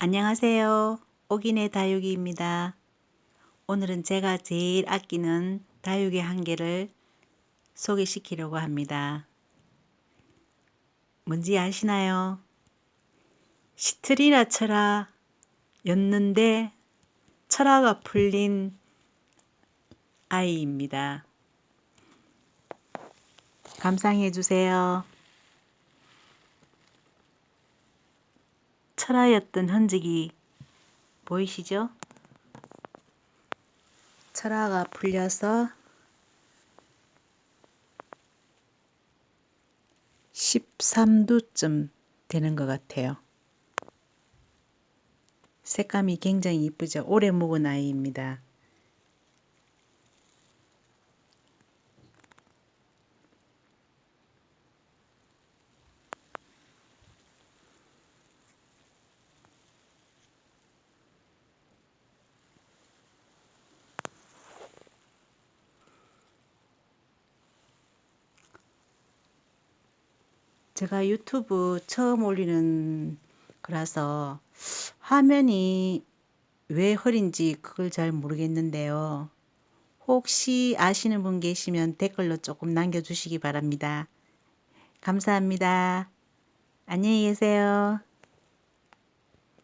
안녕하세요. 옥인의 다육이입니다. 오늘은 제가 제일 아끼는 다육이 한 개를 소개시키려고 합니다. 뭔지 아시나요? 시트리나 철아 였는데 철아가 풀린 아이입니다. 감상해 주세요. 철화였던 흔적이 보이시죠? 철화가 풀려서 13두쯤 되는 것 같아요. 색감이 굉장히 이쁘죠? 오래 묵은 아이입니다. 제가 유튜브 처음 올리는 거라서 화면이 왜 흐린지 그걸 잘 모르겠는데요. 혹시 아시는 분 계시면 댓글로 조금 남겨주시기 바랍니다. 감사합니다. 안녕히 계세요.